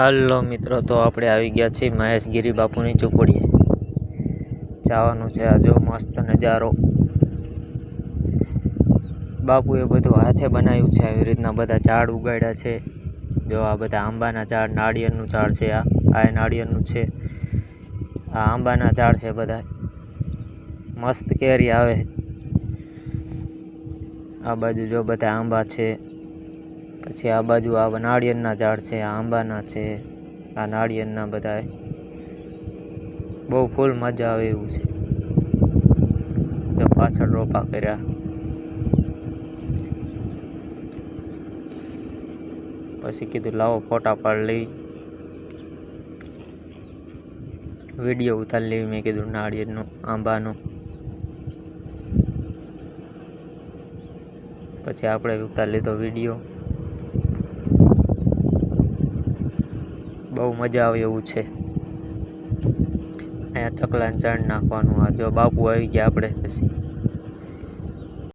હાલો મિત્રો, તો આપણે આવી ગયા છીએ મહેશગીરી બાપુની ચોપડીએ જવાનું છે આ જો મસ્ત નજારો. બાપુએ બધું હાથે બનાવ્યું છે, આવી રીતના બધા ઝાડ ઉગાડ્યા છે. જો આ બધા આંબાના ઝાડ, નાળિયેરનું ઝાડ છે, આ આ નાળિયેરનું છે. આ આંબાના ઝાડ છે બધા. મસ્ત કેરી આવે. આ બાજુ જો બધા આંબા છે. પછી આ બાજુ આ નાળિયેરના ઝાડ છે, આ આંબાના છે, આ નાળિયેરના બધા બહુ ફૂલ મજા આવે એવું છે. તો પાછળ રોપા કર્યા. પછી કીધું લાવો ફોટા પાડી લઈ. વીડિયો ઉતારી લેવી મેં કીધું નાળિયેરનું, આંબાનું. પછી આપણે ઉતારી લીધો વીડિયો. બહુ મજા આવે એવું છે. અહીંયા ચકલાને ચણ નાખવાનું. આ જો બાપુ આવી ગયા આપણે પછી.